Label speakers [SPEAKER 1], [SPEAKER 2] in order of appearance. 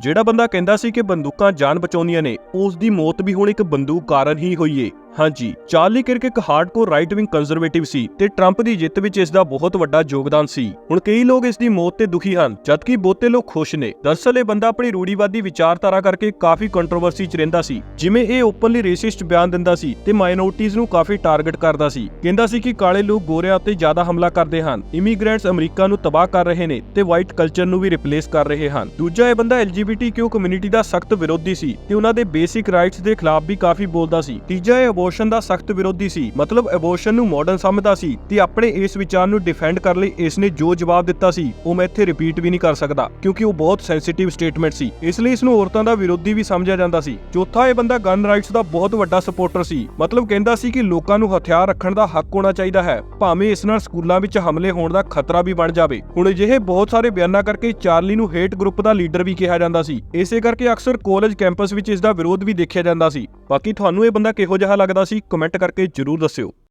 [SPEAKER 1] ਜਿਹੜਾ ਬੰਦਾ ਕਹਿੰਦਾ ਸੀ ਕਿ ਬੰਦੂਕਾਂ ਜਾਨ ਬਚਾਉਂਦੀਆਂ ਨੇ ਉਸ ਦੀ ਮੌਤ ਵੀ ਹੁਣ ਇੱਕ ਬੰਦੂਕ ਕਾਰਨ ਹੀ ਹੋਈ ਏ। ਹਾਂਜੀ ਚਾਰਲੀ ਕਿਰਕ ਇੱਕ ਹਾਰਡਕੋਰ ਰਾਈਟ ਵਿੰਗ ਕੰਜ਼ਰਵੇਟਿਵ ਸੀ ਤੇ ਟਰੰਪ ਦੀ ਜਿੱਤ ਵਿੱਚ ਇਸ ਦਾ ਬਹੁਤ ਵੱਡਾ ਯੋਗਦਾਨ ਸੀ। ਹੁਣ ਕਈ ਲੋਕ ਇਸ ਦੀ ਮੌਤ ਤੇ ਦੁਖੀ ਹਨ, ਜਦਕਿ ਬਹੁਤੇ ਲੋਕ ਖੁਸ਼ ਨੇ। ਦਰਅਸਲ ਇਹ ਬੰਦਾ ਆਪਣੀ ਰੂੜੀਵਾਦੀ ਵਿਚਾਰਧਾਰਾ ਕਰਕੇ ਕਾਫੀ ਕੰਟਰੋਵਰਸੀ 'ਚ ਰਹਿੰਦਾ ਸੀ, ਜਿਵੇਂ ਇਹ ਓਪਨਲੀ ਰੇਸਿਸਟ ਬਿਆਨ ਦਿੰਦਾ ਸੀ ਤੇ ਮਾਈਨੋਰਟੀਜ਼ ਨੂੰ ਕਾਫੀ ਟਾਰਗੇਟ ਕਰਦਾ ਸੀ। ਕਹਿੰਦਾ ਸੀ ਕਿ ਕਾਲੇ ਲੋਕ ਗੋਰਿਆਂ ਉੱਤੇ ਜ਼ਿਆਦਾ ਹਮਲਾ ਕਰਦੇ ਹਨ ਇਮੀਗ੍ਰੈਂਟਸ ਅਮਰੀਕਾ ਨੂੰ ਤਬਾਹ ਕਰ ਰਹੇ ਨੇ ਤੇ ਵਾਈਟ ਕਲਚਰ ਨੂੰ ਵੀ ਰਿਪਲੇਸ ਕਰ ਰਹੇ ਹਨ। ਦੂਜਾ ਇਹ ਬੰਦਾ ਐਲਜੀਬੀਟੀਕਿਊ ਕਮਿਊਨਿਟੀ ਦਾ ਸਖਤ ਵਿਰੋਧੀ ਸੀ ਤੇ ਉਹਨਾਂ ਦੇ ਬੇਸਿਕ ਰਾਈਟਸ ਦੇ ਖਿਲਾਫ ਵੀ ਕਾਫੀ ਬੋਲਦਾ ਸੀ। ਤੀਜਾ ਇਹ ਅਬੋਰਸ਼ਨ ਦਾ ਸਖਤ ਵਿਰੋਧੀ ਸੀ। ਮਤਲਬ ਅਬੋਰਸ਼ਨ ਨੂੰ ਮਾਡਰਨ ਸਮਝਦਾ ਸੀ ਤੇ ਆਪਣੇ ਇਸ ਵਿਚਾਰ ਨੂੰ ਡਿਫੈਂਡ ਕਰਨ ਲਈ ਇਸ ਨੇ ਜੋ ਜਵਾਬ ਦਿੱਤਾ ਸੀ, ਉਹ ਮੈਂ ਇੱਥੇ ਰਿਪੀਟ ਵੀ ਨਹੀਂ ਕਰ ਸਕਦਾ, ਕਿਉਂਕਿ ਉਹ ਬਹੁਤ ਸੈਂਸਿਟਿਵ ਸਟੇਟਮੈਂਟ ਸੀ। ਇਸ ਲਈ ਇਸ ਨੂੰ ਔਰਤਾਂ ਦਾ ਵਿਰੋਧੀ ਵੀ ਸਮਝਿਆ ਜਾਂਦਾ ਸੀ। ਚੌਥਾ ਇਹ ਬੰਦਾ ਗਨ ਰਾਈਟਸ ਦਾ ਬਹੁਤ ਵੱਡਾ ਸਪੋਰਟਰ ਸੀ। ਮਤਲਬ ਕਹਿੰਦਾ ਸੀ ਕਿ ਲੋਕਾਂ ਨੂੰ ਹਥਿਆਰ ਰੱਖਣ ਦਾ ਹੱਕ ਹੋਣਾ ਚਾਹੀਦਾ ਹੈ, ਭਾਵੇਂ ਇਸ ਨਾਲ ਸਕੂਲਾਂ ਵਿੱਚ ਹਮਲੇ ਹੋਣ ਦਾ ਖਤਰਾ ਵੀ ਬਣ ਜਾਵੇ। ਹੁਣ ਅਜਿਹੇ ਬਹੁਤ ਸਾਰੇ ਬਿਆਨਾਂ ਕਰਕੇ ਚਾਰਲੀ ਨੂੰ ਹੇਟ ਗਰੁੱਪ ਦਾ ਲੀਡਰ ਵੀ ਕਿਹਾ ਜਾਂਦਾ ਸੀ। ਇਸੇ ਕਰਕੇ ਅਕਸਰ ਕਾਲਜ ਕੈਂਪਸ ਵਿੱਚ ਇਸ ਦਾ ਵਿਰੋਧ ਵੀ ਦੇਖਿਆ ਜਾਂਦਾ ਸੀ। ਬਾਕੀ ਤੁਹਾਨੂੰ ਇਹ ਬੰਦਾ ਕਿਹੋ ਜਿਹਾ ਲੱਗਦਾ ਸੀ ਕਮੈਂਟ ਕਰਕੇ ਜਰੂਰ ਦੱਸਿਓ।